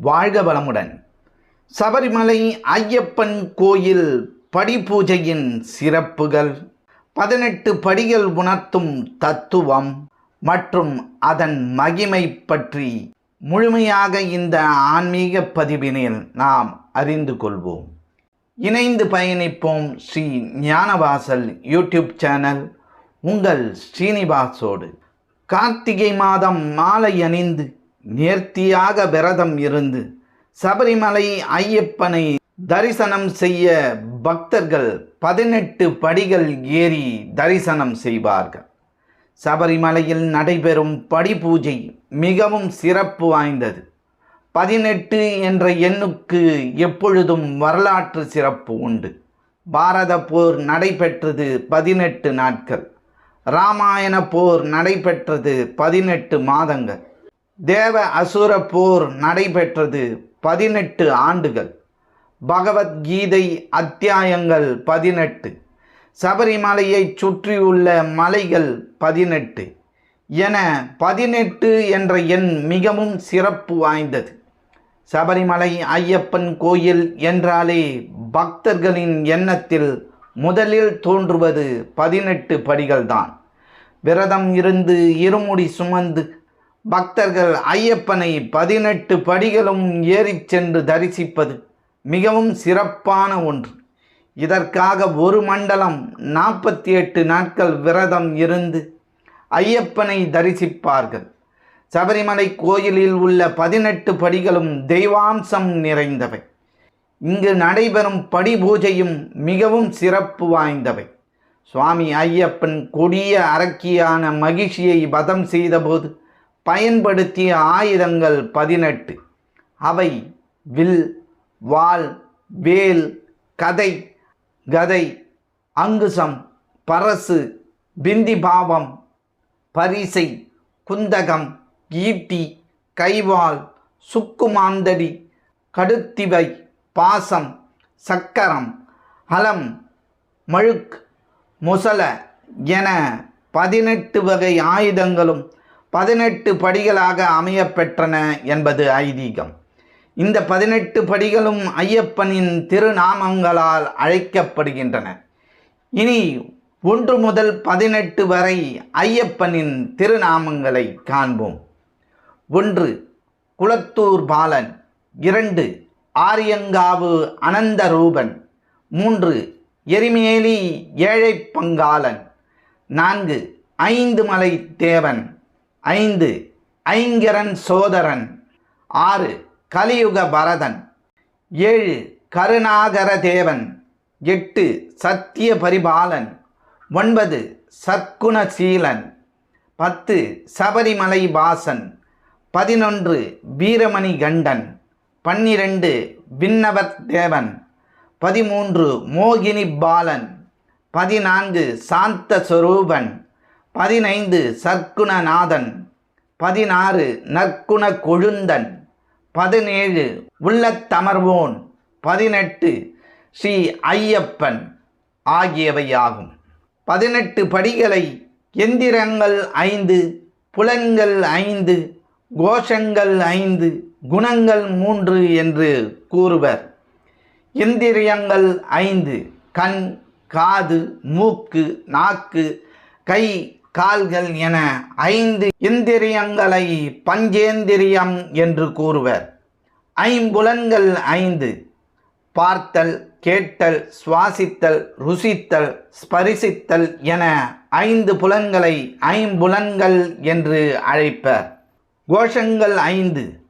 வாழ்க வளமுடன். சபரிமலை ஐயப்பன் கோயில் படிபூஜையின் சிறப்புகள். பதினெட்டு படிகள் உணர்த்தும் தத்துவம் மற்றும் அதன் மகிமை பற்றி முழுமையாக இந்த ஆன்மீக பதிவினில் நாம் அறிந்து கொள்வோம். இணைந்து பயணிப்போம் ஸ்ரீ ஞானவாசல் யூடியூப் சேனல். உங்கள் ஸ்ரீனிவாசோடு. கார்த்திகை மாதம் மாலை அணிந்து நேர்த்தியாக விரதம் இருந்து சபரிமலை ஐயப்பனை தரிசனம் செய்ய பக்தர்கள் பதினெட்டு படிகள் ஏறி தரிசனம் செய்வார்கள். சபரிமலையில் நடைபெறும் படி பூஜை மிகவும் சிறப்பு வாய்ந்தது. பதினெட்டு என்ற எண்ணுக்கு எப்பொழுதும் வரலாற்று சிறப்பு உண்டு. பாரத போர் நடைபெற்றது பதினெட்டு நாட்கள். இராமாயண போர் நடைபெற்றது பதினெட்டு மாதங்கள். தேவ அசுர போர் நடைபெற்றது பதினெட்டு ஆண்டுகள். பகவத்கீதை அத்தியாயங்கள் பதினெட்டு. சபரிமலையை சுற்றியுள்ள மலைகள் பதினெட்டு. என பதினெட்டு என்ற எண் மிகவும் சிறப்பு வாய்ந்தது. சபரிமலை ஐயப்பன் கோயில் என்றாலே பக்தர்களின் எண்ணத்தில் முதலில் தோன்றுவது பதினெட்டு படிகள்தான். விரதம் இருந்து இருமுடி சுமந்து பக்தர்கள் ஐயப்பனை பதினெட்டு படிகளும் ஏறிச் சென்று தரிசிப்பது மிகவும் சிறப்பான ஒன்று. இதற்காக ஒரு மண்டலம் நாற்பத்தி எட்டு நாட்கள் விரதம் இருந்து ஐயப்பனை தரிசிப்பார்கள். சபரிமலை கோயிலில் உள்ள பதினெட்டு படிகளும் தெய்வாம்சம் நிறைந்தவை. இங்கு நடைபெறும் படி பூஜையும் மிகவும் சிறப்பு வாய்ந்தவை. சுவாமி ஐயப்பன் கொடிய அரக்கியான மகிழ்ச்சியை வதம் செய்தபோது பயன்படுத்திய ஆயுதங்கள் பதினெட்டு. அவை வில் வாள் வேல் கதை கதை அங்குசம் பரசு பிந்திபாவம் பரிசை குந்தகம் ஈட்டி கைவாள் சுக்குமாந்தடி கடுத்திவை பாசம் சக்கரம் அலம் மழுக் முசல என பதினெட்டு வகை ஆயுதங்களும் பதினெட்டு படிகளாக அமையப்பெற்றன என்பது ஐதீகம். இந்த பதினெட்டு படிகளும் ஐயப்பனின் திருநாமங்களால் அழைக்கப்படுகின்றன. இனி ஒன்று முதல் பதினெட்டு வரை ஐயப்பனின் திருநாமங்களை காண்போம். ஒன்று குளத்தூர் பாலன். இரண்டு ஆரியங்காவு அனந்தரூபன். மூன்று எரிமேலி ஏழை பங்காளன் நான்கு ஐந்து மலை தேவன் ஐந்து ஐங்கரன் சோதரன். ஆறு கலியுக பரதன். ஏழு கருணாகர தேவன். எட்டு சத்திய பரிபாலன். ஒன்பது சற்குணசீலன் பத்து சபரிமலை வாசன். பதினொன்று வீரமணி கண்டன். பன்னிரண்டு விண்ணவர் தேவன். பதிமூன்று மோகினி பாலன். பதினான்கு சாந்த சுரூபன் பதினைந்து சற்குணநாதன் பதினாறு நற்குண கொழுந்தன் பதினேழு உள்ளத்தமர்வோன் பதினெட்டு ஸ்ரீ ஐயப்பன் ஆகியவையாகும். பதினெட்டு படிகளை எந்திரங்கள் ஐந்து புலன்கள் ஐந்து கோஷங்கள் ஐந்து குணங்கள் மூன்று என்று கூறுவர். இந்திரியங்கள் ஐந்து கண் காது மூக்கு நாக்கு கை கால்கள் என ஐந்து இந்திரியங்களை பஞ்சேந்திரியம் என்று கூறுவர். ஐம்புலன்கள் ஐந்து. பார்த்தல் கேட்டல் சுவாசித்தல் ருசித்தல் ஸ்பரிசித்தல் என ஐந்து புலன்களை ஐம்புலன்கள் என்று அழைப்பர். கோஷங்கள் ஐந்து.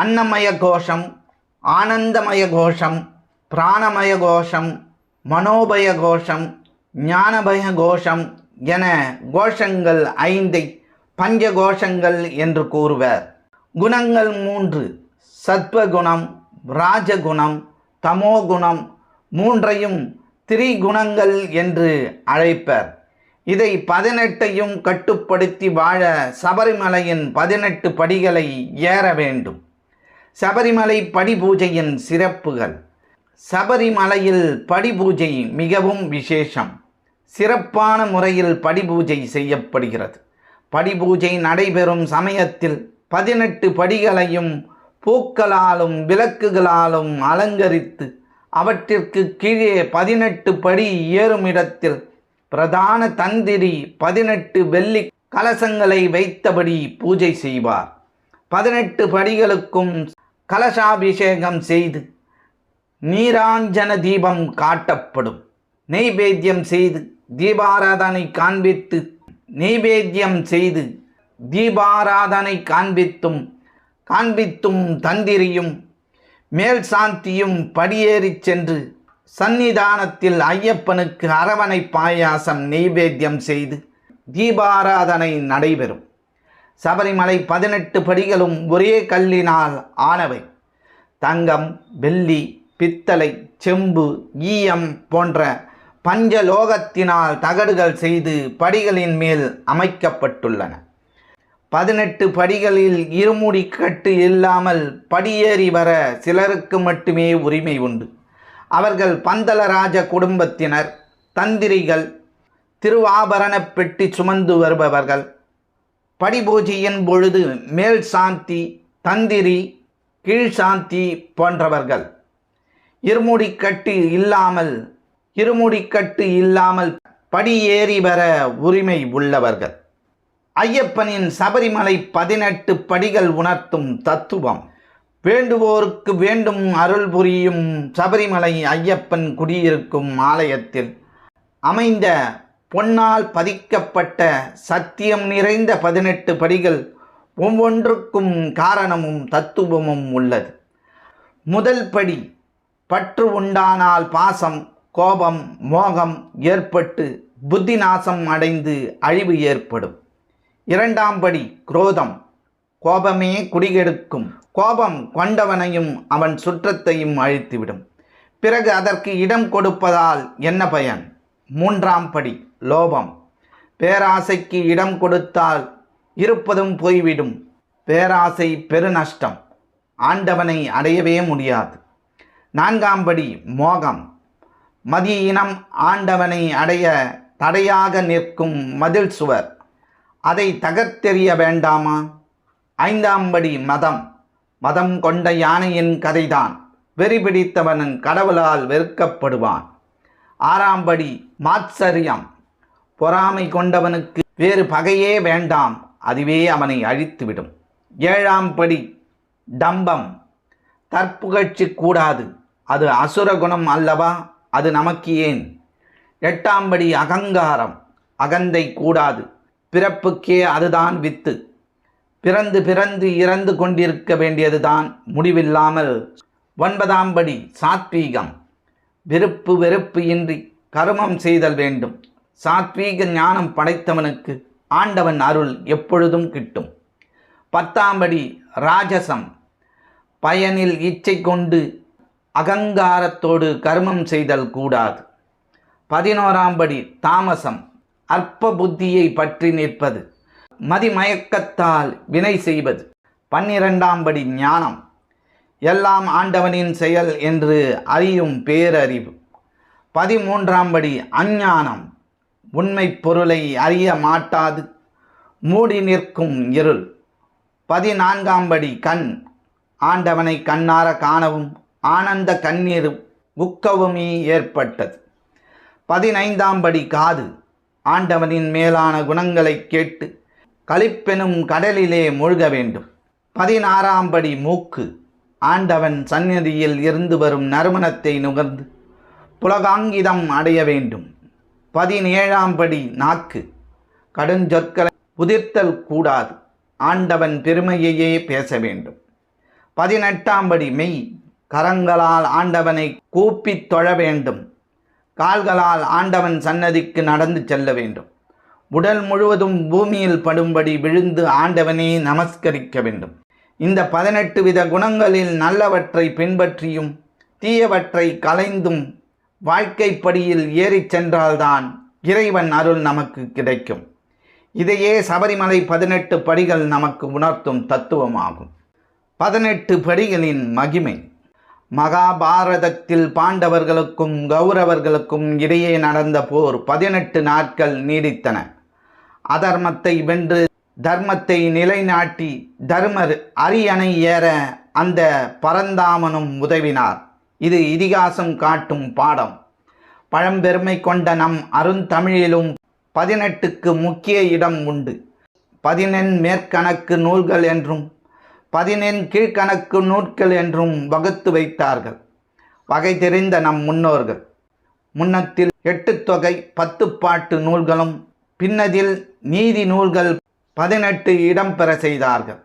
அன்னமய கோஷம் ஆனந்தமய கோஷம் பிராணமய கோஷம் மனோபய கோஷம் ஞானபய கோஷம் என கோஷங்கள் ஐந்தை பஞ்ச கோஷங்கள் என்று கூறுவர். குணங்கள் மூன்று சத்வகுணம் ராஜகுணம் தமோகுணம் மூன்றையும் திரிகுணங்கள் என்று அழைப்பர். இதை பதினெட்டையும் கட்டுப்படுத்தி வாழ சபரிமலையின் பதினெட்டு படிகளை ஏற வேண்டும். சபரிமலை படி பூஜையின் சிறப்புகள். சபரிமலையில் படி பூஜை மிகவும் விசேஷம். சிறப்பான முறையில் படி பூஜை செய்யப்படுகிறது. படி பூஜை நடைபெறும் சமயத்தில் பதினெட்டு படிகளையும் பூக்களாலும் விளக்குகளாலும் அலங்கரித்து அவற்றிற்கு கீழே பதினெட்டு படி ஏறும் இடத்தில் பிரதான தந்திரி பதினெட்டு வெள்ளி கலசங்களை வைத்தபடி பூஜை செய்வார். பதினெட்டு படிகளுக்கும் கலசாபிஷேகம் செய்து நீராஞ்சன தீபம் காட்டப்படும். நெய்வேத்தியம் செய்து தீபாராதனை காண்பித்து நெய்வேத்தியம் செய்து தீபாராதனை காண்பித்தும் காண்பித்தும் தந்திரியும் மேல் சாந்தியும் படியேறிச் சென்று சந்நிதானத்தில் ஐயப்பனுக்கு அரவணை பாயாசம் நெய்வேத்தியம் செய்து தீபாராதனை நடைபெறும். சபரிமலை பதினெட்டு படிகளும் ஒரே கல்லினால் ஆனவை. தங்கம் வெள்ளி பித்தளை செம்பு ஈயம் போன்ற பஞ்சலோகத்தினால் தகடுகள் செய்து படிகளின் மேல் அமைக்கப்பட்டுள்ளன. பதினெட்டு படிகளில் இருமுடி கட்டு இல்லாமல் படியேறி வர சிலருக்கு மட்டுமே உரிமை உண்டு. அவர்கள் பந்தலராஜ குடும்பத்தினர் தந்திரிகள் திருவாபரண பெட்டி சுமந்து வருபவர்கள். படிபூஜையின் பொழுது மேல் சாந்தி தந்திரி கீழ் சாந்தி போன்றவர்கள். இருமுடிக்கட்டு இல்லாமல் இருமுடிக்கட்டு இல்லாமல் படியேறி வர உரிமை உள்ளவர்கள். ஐயப்பனின் சபரிமலை பதினெட்டு படிகள் உணர்த்தும் தத்துவம். வேண்டுவோருக்கு வேண்டும் அருள் புரியும் சபரிமலை ஐயப்பன் குடியிருக்கும் ஆலயத்தில் அமைந்த பொன்னால் பதிக்கப்பட்ட சத்தியம் நிறைந்த பதினெட்டு படிகள் ஒவ்வொன்றுக்கும் காரணமும் தத்துவமும் உள்ளது. முதல் படி பற்று உண்டானால் பாசம் கோபம் மோகம் ஏற்பட்டு புத்தி நாசம் அடைந்து அழிவு ஏற்படும். இரண்டாம் படி குரோதம். கோபமே குடிகெடுக்கும். கோபம் கொண்டவனையும் அவன் சுற்றத்தையும் அழித்துவிடும். பிறகு அதற்கு இடம் கொடுப்பதால் என்ன பயன்? மூன்றாம் படி லோபம். பேராசைக்கு இடம் கொடுத்தால் இருப்பதும் போய்விடும். பேராசை பெருநஷ்டம். ஆண்டவனை அடையவே முடியாது. நான்காம் படி மோகம். மதியினம் ஆண்டவனை அடைய தடையாக நிற்கும் மதில் சுவர். அதை தகர்த்தெறிய வேண்டாமா? ஐந்தாம் படி மதம். மதம் கொண்ட யானையின் கதைதான். வெறி பிடித்தவனும் கடவுளால் வெறுக்கப்படுவான். ஆறாம் படி மாத்சரியம். பொறாமை கொண்டவனுக்கு வேறு பகையே வேண்டாம். அதுவே அவனை அழித்துவிடும். ஏழாம் படி டம்பம். தற்புகழ்ச்சி கூடாது. அது அசுர குணம் அல்லவா? அது நமக்கு ஏன்? எட்டாம்படி அகங்காரம். அகந்தை கூடாது. பிறப்புக்கே அதுதான் வித்து. பிறந்து பிறந்து இறந்து கொண்டிருக்க வேண்டியதுதான் முடிவில்லாமல். ஒன்பதாம் படி சாத்வீகம். வெறுப்பு வெறுப்பு இன்றி கருமம் செய்தல் வேண்டும். சாத்வீக ஞானம் படைத்தவனுக்கு ஆண்டவன் அருள் எப்பொழுதும் கிட்டும். பத்தாம்படி ராஜசம். பயனில் இச்சை கொண்டு அகங்காரத்தோடு கர்மம் செய்தல் கூடாது. பதினோராம் படி தாமசம் அற்ப புத்தியை பற்றி நிற்பது மதிமயக்கத்தால் வினை செய்வது. பன்னிரெண்டாம் படி ஞானம் எல்லாம் ஆண்டவனின் செயல் என்று அறியும் பேரறிவு. பதிமூன்றாம் படி அஞ்ஞானம் உண்மை பொருளை அறிய மாட்டாது மூடி நிற்கும் இருள். பதினான்காம் படி கண் ஆண்டவனை கண்ணார காணவும். ஆனந்த கண்ணீர் உக்கவுமே ஏற்பட்டது. பதினைந்தாம் படி காது ஆண்டவனின் மேலான குணங்களை கேட்டு களிப்பெனும் கடலிலே மூழ்க வேண்டும். பதினாறாம் படி மூக்கு ஆண்டவன் சந்நிதியில் இருந்து வரும் நறுமணத்தை நுகர்ந்து புலகாங்கிதம் அடைய வேண்டும். பதினேழாம் படி நாக்கு கடுஞ்சொற்களை உதிர்த்தல் கூடாது. ஆண்டவன் பெருமையையே பேச வேண்டும். பதினெட்டாம் படி மெய் கரங்களால் ஆண்டவனை கூப்பித் தொழ வேண்டும். கால்களால் ஆண்டவன் சன்னதிக்கு நடந்து செல்ல வேண்டும். உடல் முழுவதும் பூமியில் படும்படி விழுந்து ஆண்டவனே நமஸ்கரிக்க வேண்டும். இந்த பதினெட்டு வித குணங்களில் நல்லவற்றை பின்பற்றியும் தீயவற்றை கலைந்தும் வாழ்க்கைப்படியில் ஏறிச் சென்றால்தான் இறைவன் அருள் நமக்கு கிடைக்கும். இதையே சபரிமலை பதினெட்டு படிகள் நமக்கு உணர்த்தும் தத்துவமாகும். பதினெட்டு படிகளின் மகிமை. மகாபாரதத்தில் பாண்டவர்களுக்கும் கௌரவர்களுக்கும் இடையே நடந்த போர் பதினெட்டு நாட்கள் நீடித்தன. அதர்மத்தை வென்று தர்மத்தை நிலைநாட்டி தர்மர் அரியணை ஏற அந்த பரந்தாமனும் உதவினார். இது இதிகாசம் காட்டும் பாடம். பழம்பெருமை கொண்ட நம் அருந்தமிழிலும் பதினெட்டுக்கு முக்கிய இடம் உண்டு. பதினெண் மேற்கணக்கு நூல்கள் என்றும் பதினெண் கீழ்கணக்கு நூற்கள் என்றும் வகுத்து வைத்தார்கள். வகை தெரிந்த நம் முன்னோர்கள். முன்னத்தில் எட்டு தொகை பத்து பாட்டு நூல்களும் பின்னதில் நீதி நூல்கள் பதினெட்டு இடம்பெற செய்தார்கள்.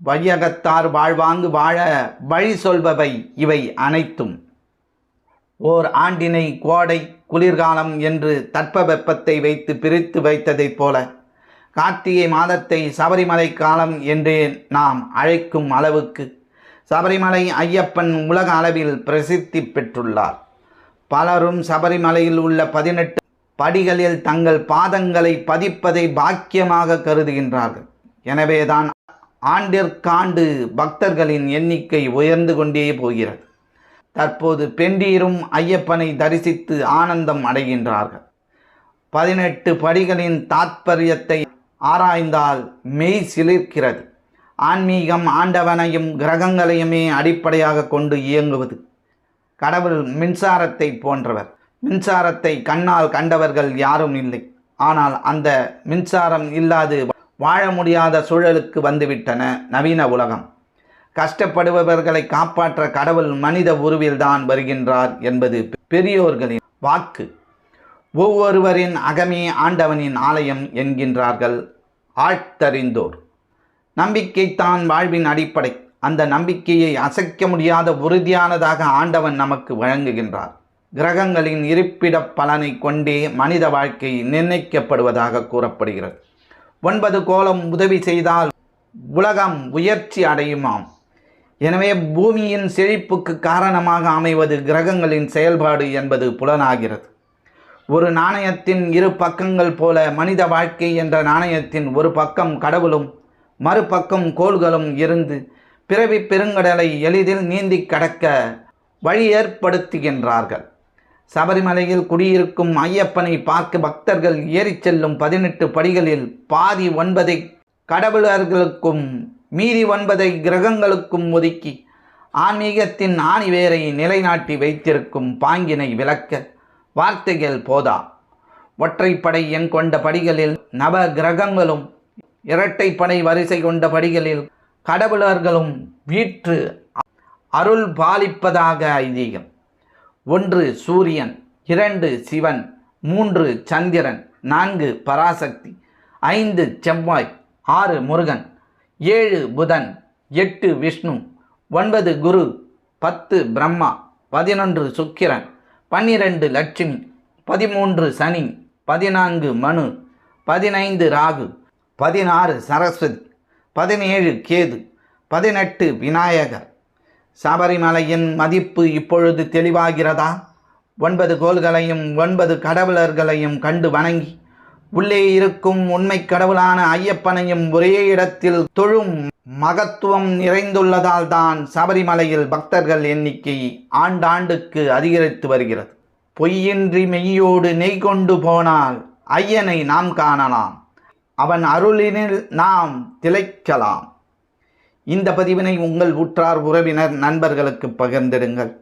வையகத்தார் வாழ்வாங்கு வாழ வழி சொல்பவை இவை அனைத்தும். ஓர் ஆண்டினை கோடை குளிர்காலம் என்று தட்பவெப்பத்தை வைத்து பிரித்து வைத்ததைப் போல கார்த்திகை மாதத்தை சபரிமலை காலம் என்றே நாம் அழைக்கும் அளவுக்கு சபரிமலை ஐயப்பன் உலக அளவில் பிரசித்தி பெற்றுள்ளார். பலரும் சபரிமலையில் உள்ள பதினெட்டு படிகளில் தங்கள் பாதங்களை பதிப்பதை பாக்கியமாக கருதுகின்றார்கள். எனவேதான் ஆண்டிற்காண்டு பக்தர்களின் எண்ணிக்கை உயர்ந்து கொண்டே போகிறது. தற்போது பெண்டீரும் ஐயப்பனை தரிசித்து ஆனந்தம் அடைகின்றார்கள். பதினெட்டு படிகளின் தாத்பரியத்தை ஆராய்ந்தால் மெய் சிலிர்க்கிறது. ஆன்மீகம் ஆண்டவனையும் கிரகங்களையுமே அடிப்படையாக கொண்டு இயங்குவது. கடவுள் மின்சாரத்தை போன்றவர். மின்சாரத்தை கண்ணால் கண்டவர்கள் யாரும் இல்லை. ஆனால் அந்த மின்சாரம் இல்லாது வாழ முடியாத சூழலுக்கு வந்துவிட்டன நவீன உலகம். கஷ்டப்படுபவர்களை காப்பாற்ற கடவுள் மனித உருவில்தான் வருகின்றார் என்பது பெரியோர்களின் வாக்கு. ஒவ்வொருவரின் அகமே ஆண்டவனின் ஆலயம் என்கின்றார்கள். ஆழ்த்தறிந்தோர். நம்பிக்கைத்தான் வாழ்வின் அடிப்படை. அந்த நம்பிக்கையை அசைக்க முடியாத உறுதியானதாக ஆண்டவன் நமக்கு வழங்குகின்றார். கிரகங்களின் இருப்பிட பலனை கொண்டே மனித வாழ்க்கை நிர்ணயிக்கப்படுவதாக கூறப்படுகிறது. ஒன்பது கோலம் உதவி செய்தால் உலகம் உயர்ச்சி அடையுமாம். எனவே பூமியின் செழிப்புக்கு காரணமாக அமைவது கிரகங்களின் செயல்பாடு என்பது புலனாகிறது. ஒரு நாணயத்தின் இரு பக்கங்கள் போல மனித வாழ்க்கை என்ற நாணயத்தின் ஒரு பக்கம் கடவுளும் மறுபக்கம் கோள்களும் இருந்து பிறவி பெருங்கடலை எளிதில் நீந்தி கடக்க வழி ஏற்படுத்துகின்றார்கள். சபரிமலையில் குடியிருக்கும் ஐயப்பனை பார்க்க பக்தர்கள் ஏறிச் செல்லும் பதினெட்டு படிகளில் பாதி ஒன்பதை கடவுளர்களுக்கும் மீதி ஒன்பதை கிரகங்களுக்கும் ஒதுக்கி ஆன்மீகத்தின் ஆணிவேரை நிலைநாட்டி வைத்திருக்கும் பாங்கினை விளக்க வார்த்தைகள் போதா? ஒற்றைப்படை எண் கொண்ட படிகளில் நவ கிரகங்களும் இரட்டைப்படை வரிசை கொண்ட படிகளில் கடவுளர்களும் வீற்று அருள் பாலிப்பதாக ஐதீகம். ஒன்று சூரியன் இரண்டு சிவன் மூன்று சந்திரன் நான்கு பராசக்தி ஐந்து செவ்வாய் ஆறு முருகன் ஏழு புதன் எட்டு விஷ்ணு ஒன்பது குரு பத்து பிரம்மா பதினொன்று சுக்கிரன். பன்னிரண்டு லட்சுமி பதிமூன்று சனி பதினான்கு மனு பதினைந்து ராகு பதினாறு சரஸ்வதி பதினேழு கேது பதினெட்டு விநாயகர். சபரிமலையின் மதிப்பு இப்பொழுது தெளிவாகிறதா? ஒன்பது கோள்களையும் ஒன்பது கடவுளர்களையும் கண்டு வணங்கி உள்ளே இருக்கும் உண்மை கடவுளான ஐயப்பனையும் ஒரே இடத்தில் தொழும் மகத்துவம் நிறைந்துள்ளதால் தான் சபரிமலையில் பக்தர்கள் எண்ணிக்கை ஆண்டாண்டுக்கு அதிகரித்து வருகிறது. பொய்யின்றி மெய்யோடு நெய் கொண்டு போனால் ஐயனை நாம் காணலாம். அவன் அருளினில் நாம் திளைக்கலாம். இந்த பதிவினை உங்கள் உற்றார் உறவினர் நண்பர்களுக்கு பகிர்ந்திடுங்கள்.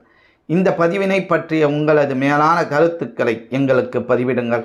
இந்த பதிவினை பற்றிய உங்களது மேலான கருத்துக்களை எங்களுக்கு பதிவிடுங்கள்.